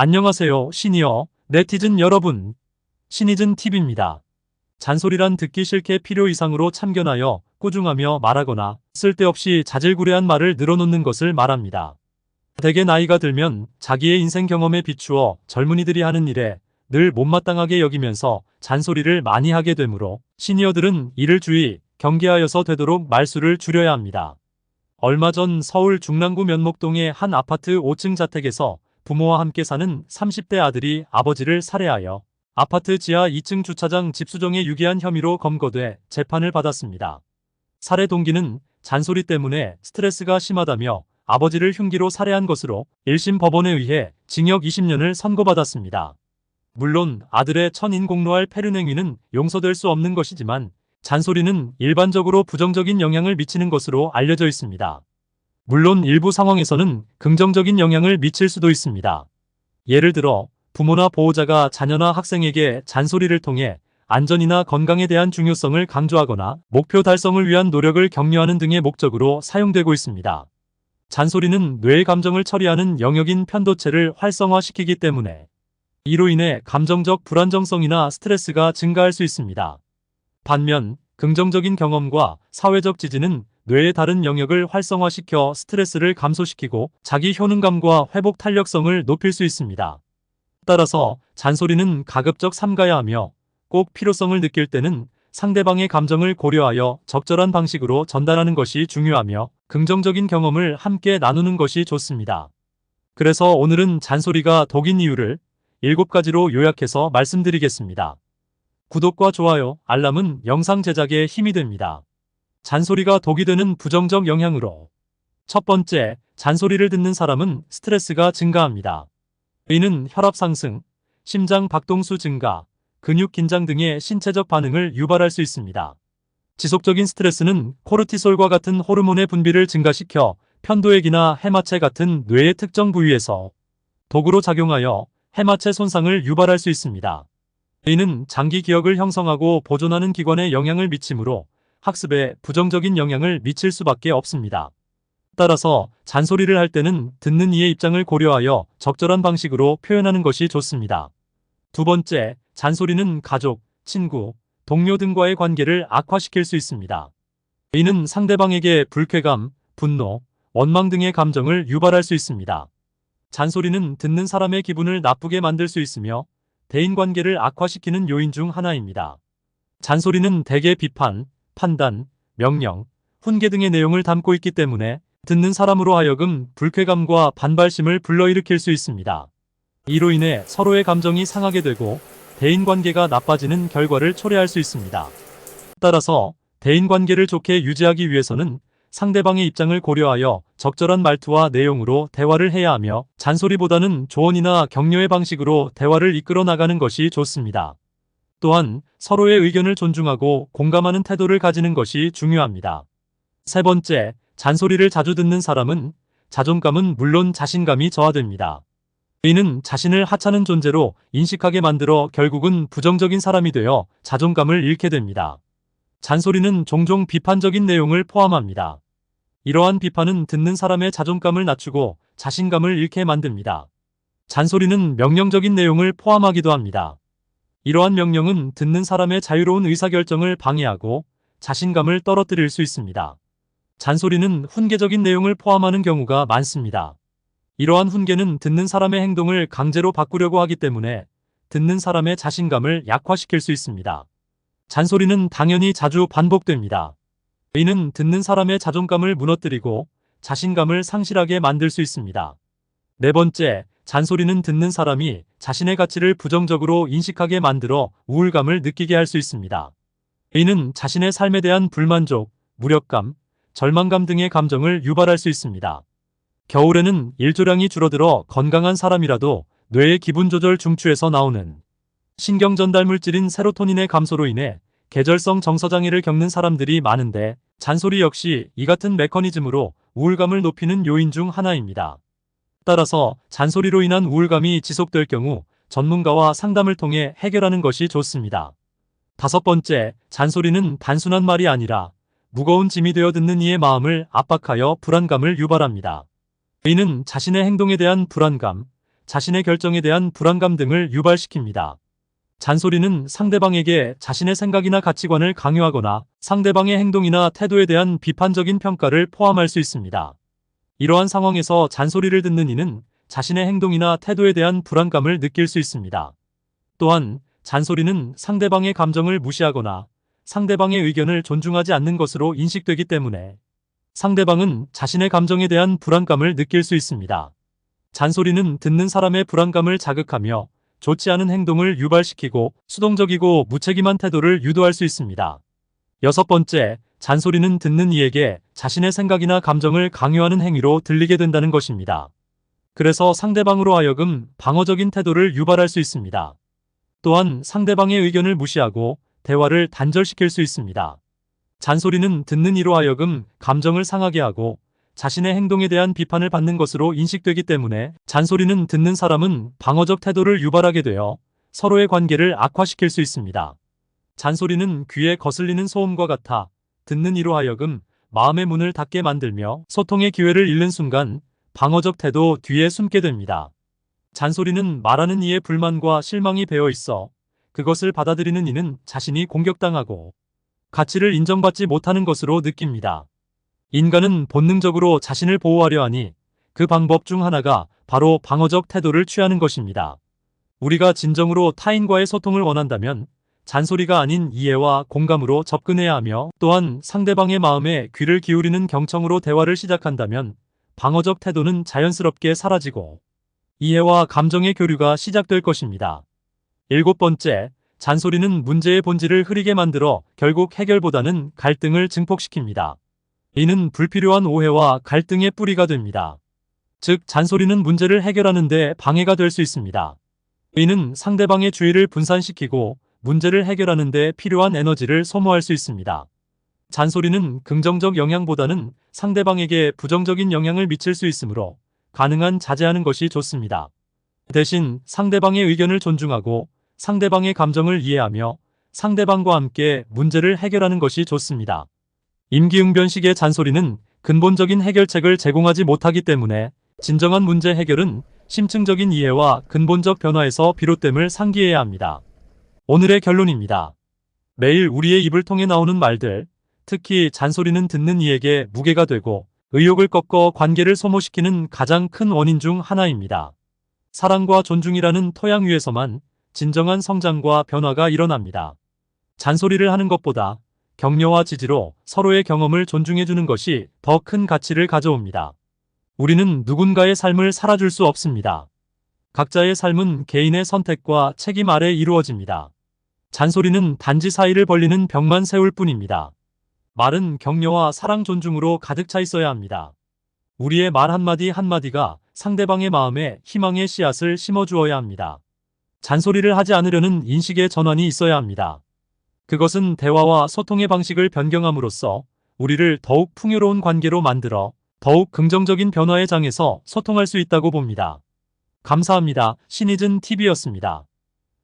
안녕하세요, 시니어, 네티즌 여러분. 신이즌 TV입니다. 잔소리란 듣기 싫게 필요 이상으로 참견하여 꾸중하며 말하거나 쓸데없이 자질구레한 말을 늘어놓는 것을 말합니다. 대개 나이가 들면 자기의 인생 경험에 비추어 젊은이들이 하는 일에 늘 못마땅하게 여기면서 잔소리를 많이 하게 되므로 시니어들은 이를 주의, 경계하여서 되도록 말수를 줄여야 합니다. 얼마 전 서울 중랑구 면목동의 한 아파트 5층 자택에서 부모와 함께 사는 30대 아들이 아버지를 살해하여 아파트 지하 2층 주차장 집수정에 유기한 혐의로 검거돼 재판을 받았습니다. 살해 동기는 잔소리 때문에 스트레스가 심하다며 아버지를 흉기로 살해한 것으로 1심 법원에 의해 징역 20년을 선고받았습니다. 물론 아들의 천인공로할 패륜행위는 용서될 수 없는 것이지만 잔소리는 일반적으로 부정적인 영향을 미치는 것으로 알려져 있습니다. 물론 일부 상황에서는 긍정적인 영향을 미칠 수도 있습니다. 예를 들어 부모나 보호자가 자녀나 학생에게 잔소리를 통해 안전이나 건강에 대한 중요성을 강조하거나 목표 달성을 위한 노력을 격려하는 등의 목적으로 사용되고 있습니다. 잔소리는 뇌의 감정을 처리하는 영역인 편도체를 활성화시키기 때문에 이로 인해 감정적 불안정성이나 스트레스가 증가할 수 있습니다. 반면 긍정적인 경험과 사회적 지지는 뇌의 다른 영역을 활성화시켜 스트레스를 감소시키고 자기 효능감과 회복 탄력성을 높일 수 있습니다. 따라서 잔소리는 가급적 삼가야 하며 꼭 필요성을 느낄 때는 상대방의 감정을 고려하여 적절한 방식으로 전달하는 것이 중요하며 긍정적인 경험을 함께 나누는 것이 좋습니다. 그래서 오늘은 잔소리가 독인 이유를 7가지로 요약해서 말씀드리겠습니다. 구독과 좋아요, 알람은 영상 제작에 힘이 됩니다. 잔소리가 독이 되는 부정적 영향으로 첫 번째, 잔소리를 듣는 사람은 스트레스가 증가합니다. 이는 혈압 상승, 심장 박동수 증가, 근육 긴장 등의 신체적 반응을 유발할 수 있습니다. 지속적인 스트레스는 코르티솔과 같은 호르몬의 분비를 증가시켜 편도액이나 해마체 같은 뇌의 특정 부위에서 독으로 작용하여 해마체 손상을 유발할 수 있습니다. 이는 장기 기억을 형성하고 보존하는 기관에 영향을 미치므로 학습에 부정적인 영향을 미칠 수밖에 없습니다. 따라서 잔소리를 할 때는 듣는 이의 입장을 고려하여 적절한 방식으로 표현하는 것이 좋습니다. 두 번째, 잔소리는 가족, 친구, 동료 등과의 관계를 악화시킬 수 있습니다. 이는 상대방에게 불쾌감, 분노, 원망 등의 감정을 유발할 수 있습니다. 잔소리는 듣는 사람의 기분을 나쁘게 만들 수 있으며 대인 관계를 악화시키는 요인 중 하나입니다. 잔소리는 대개 비판, 판단, 명령, 훈계 등의 내용을 담고 있기 때문에 듣는 사람으로 하여금 불쾌감과 반발심을 불러일으킬 수 있습니다. 이로 인해 서로의 감정이 상하게 되고 대인 관계가 나빠지는 결과를 초래할 수 있습니다. 따라서 대인 관계를 좋게 유지하기 위해서는 상대방의 입장을 고려하여 적절한 말투와 내용으로 대화를 해야 하며 잔소리보다는 조언이나 격려의 방식으로 대화를 이끌어 나가는 것이 좋습니다. 또한 서로의 의견을 존중하고 공감하는 태도를 가지는 것이 중요합니다. 세 번째, 잔소리를 자주 듣는 사람은 자존감은 물론 자신감이 저하됩니다. 이는 자신을 하찮은 존재로 인식하게 만들어 결국은 부정적인 사람이 되어 자존감을 잃게 됩니다. 잔소리는 종종 비판적인 내용을 포함합니다. 이러한 비판은 듣는 사람의 자존감을 낮추고 자신감을 잃게 만듭니다. 잔소리는 명령적인 내용을 포함하기도 합니다. 이러한 명령은 듣는 사람의 자유로운 의사결정을 방해하고 자신감을 떨어뜨릴 수 있습니다. 잔소리는 훈계적인 내용을 포함하는 경우가 많습니다. 이러한 훈계는 듣는 사람의 행동을 강제로 바꾸려고 하기 때문에 듣는 사람의 자신감을 약화시킬 수 있습니다. 잔소리는 당연히 자주 반복됩니다. 이는 듣는 사람의 자존감을 무너뜨리고 자신감을 상실하게 만들 수 있습니다. 네 번째, 잔소리는 듣는 사람이 자신의 가치를 부정적으로 인식하게 만들어 우울감을 느끼게 할 수 있습니다. 이는 자신의 삶에 대한 불만족, 무력감, 절망감 등의 감정을 유발할 수 있습니다. 겨울에는 일조량이 줄어들어 건강한 사람이라도 뇌의 기분 조절 중추에서 나오는 신경 전달 물질인 세로토닌의 감소로 인해 계절성 정서장애를 겪는 사람들이 많은데 잔소리 역시 이 같은 메커니즘으로 우울감을 높이는 요인 중 하나입니다. 따라서 잔소리로 인한 우울감이 지속될 경우 전문가와 상담을 통해 해결하는 것이 좋습니다. 다섯 번째, 잔소리는 단순한 말이 아니라 무거운 짐이 되어 듣는 이의 마음을 압박하여 불안감을 유발합니다. 이는 자신의 행동에 대한 불안감, 자신의 결정에 대한 불안감 등을 유발시킵니다. 잔소리는 상대방에게 자신의 생각이나 가치관을 강요하거나 상대방의 행동이나 태도에 대한 비판적인 평가를 포함할 수 있습니다. 이러한 상황에서 잔소리를 듣는 이는 자신의 행동이나 태도에 대한 불안감을 느낄 수 있습니다. 또한 잔소리는 상대방의 감정을 무시하거나 상대방의 의견을 존중하지 않는 것으로 인식되기 때문에 상대방은 자신의 감정에 대한 불안감을 느낄 수 있습니다. 잔소리는 듣는 사람의 불안감을 자극하며 좋지 않은 행동을 유발시키고 수동적이고 무책임한 태도를 유도할 수 있습니다. 여섯 번째, 잔소리는 듣는 이에게 자신의 생각이나 감정을 강요하는 행위로 들리게 된다는 것입니다. 그래서 상대방으로 하여금 방어적인 태도를 유발할 수 있습니다. 또한 상대방의 의견을 무시하고 대화를 단절시킬 수 있습니다. 잔소리는 듣는 이로 하여금 감정을 상하게 하고 자신의 행동에 대한 비판을 받는 것으로 인식되기 때문에 잔소리는 듣는 사람은 방어적 태도를 유발하게 되어 서로의 관계를 악화시킬 수 있습니다. 잔소리는 귀에 거슬리는 소음과 같아 듣는 이로 하여금 마음의 문을 닫게 만들며 소통의 기회를 잃는 순간 방어적 태도 뒤에 숨게 됩니다. 잔소리는 말하는 이의 불만과 실망이 배어 있어 그것을 받아들이는 이는 자신이 공격당하고 가치를 인정받지 못하는 것으로 느낍니다. 인간은 본능적으로 자신을 보호하려 하니 그 방법 중 하나가 바로 방어적 태도를 취하는 것입니다. 우리가 진정으로 타인과의 소통을 원한다면 잔소리가 아닌 이해와 공감으로 접근해야 하며 또한 상대방의 마음에 귀를 기울이는 경청으로 대화를 시작한다면 방어적 태도는 자연스럽게 사라지고 이해와 감정의 교류가 시작될 것입니다. 일곱 번째, 잔소리는 문제의 본질을 흐리게 만들어 결국 해결보다는 갈등을 증폭시킵니다. 이는 불필요한 오해와 갈등의 뿌리가 됩니다. 즉, 잔소리는 문제를 해결하는 데 방해가 될 수 있습니다. 이는 상대방의 주의를 분산시키고 문제를 해결하는 데 필요한 에너지를 소모할 수 있습니다. 잔소리는 긍정적 영향보다는 상대방에게 부정적인 영향을 미칠 수 있으므로 가능한 자제하는 것이 좋습니다. 대신 상대방의 의견을 존중하고 상대방의 감정을 이해하며 상대방과 함께 문제를 해결하는 것이 좋습니다. 임기응변식의 잔소리는 근본적인 해결책을 제공하지 못하기 때문에 진정한 문제 해결은 심층적인 이해와 근본적 변화에서 비롯됨을 상기해야 합니다. 오늘의 결론입니다. 매일 우리의 입을 통해 나오는 말들, 특히 잔소리는 듣는 이에게 무게가 되고 의욕을 꺾어 관계를 소모시키는 가장 큰 원인 중 하나입니다. 사랑과 존중이라는 토양 위에서만 진정한 성장과 변화가 일어납니다. 잔소리를 하는 것보다 격려와 지지로 서로의 경험을 존중해주는 것이 더 큰 가치를 가져옵니다. 우리는 누군가의 삶을 살아줄 수 없습니다. 각자의 삶은 개인의 선택과 책임 아래 이루어집니다. 잔소리는 단지 사이를 벌리는 벽만 세울 뿐입니다. 말은 격려와 사랑 존중으로 가득 차 있어야 합니다. 우리의 말 한마디 한마디가 상대방의 마음에 희망의 씨앗을 심어주어야 합니다. 잔소리를 하지 않으려는 인식의 전환이 있어야 합니다. 그것은 대화와 소통의 방식을 변경함으로써 우리를 더욱 풍요로운 관계로 만들어 더욱 긍정적인 변화의 장에서 소통할 수 있다고 봅니다. 감사합니다. 신이즌 TV였습니다.